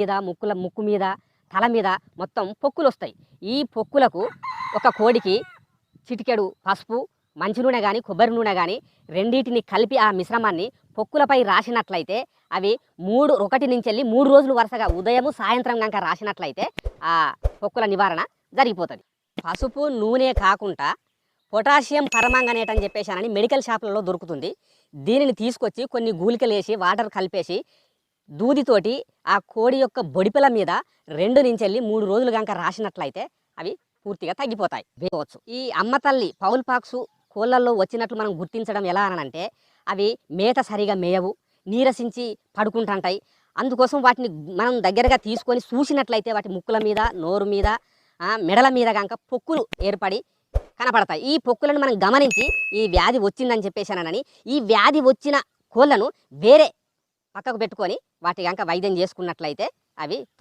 మీద ముక్కుల ముక్కు మీద తల మీద మొత్తం పొక్కులు వస్తాయి ఈ పొక్కులకు ఒక కోడికి చిటికెడు పసుపు మంచి నూనె కానీ కొబ్బరి నూనె కానీ రెండింటిని కలిపి ఆ మిశ్రమాన్ని పొక్కులపై రాసినట్లయితే అవి మూడు ఒకటి నుంచి వెళ్ళి మూడు రోజులు వరుసగా ఉదయము సాయంత్రం కనుక రాసినట్లయితే ఆ పొక్కుల నివారణ జరిగిపోతుంది. పసుపు నూనె కాకుండా పొటాషియం పరమాంగనేట్ అని చెప్పేసానని మెడికల్ షాపులలో దొరుకుతుంది. దీనిని తీసుకొచ్చి కొన్ని గూలికలు వేసి వాటర్ కలిపేసి దూదితోటి ఆ కోడి యొక్క బొడిపెల మీద రెండు నుంచి వెళ్ళి మూడు రోజులు కనుక రాసినట్లయితే అవి పూర్తిగా తగ్గిపోతాయి. వేయవచ్చు ఈ అమ్మ తల్లి పౌల్ పాక్సు కోళ్ళల్లో వచ్చినట్లు మనం గుర్తించడం ఎలా అనంటే అవి మేత సరిగా మేయవు నీరసించి పడుకుంటుంటాయి. అందుకోసం వాటిని మనం దగ్గరగా తీసుకొని చూసినట్లయితే వాటి ముక్కుల మీద నోరు మీద మెడల మీద కనుక పొక్కులు ఏర్పడి కనపడతాయి. ఈ పొక్కులను మనం గమనించి ఈ వ్యాధి వచ్చిందని చెప్పేసానని ఈ వ్యాధి వచ్చిన కోళ్ళను వేరే పక్కకు పెట్టుకొని వాటి కనుక వైద్యం చేసుకున్నట్లయితే అవి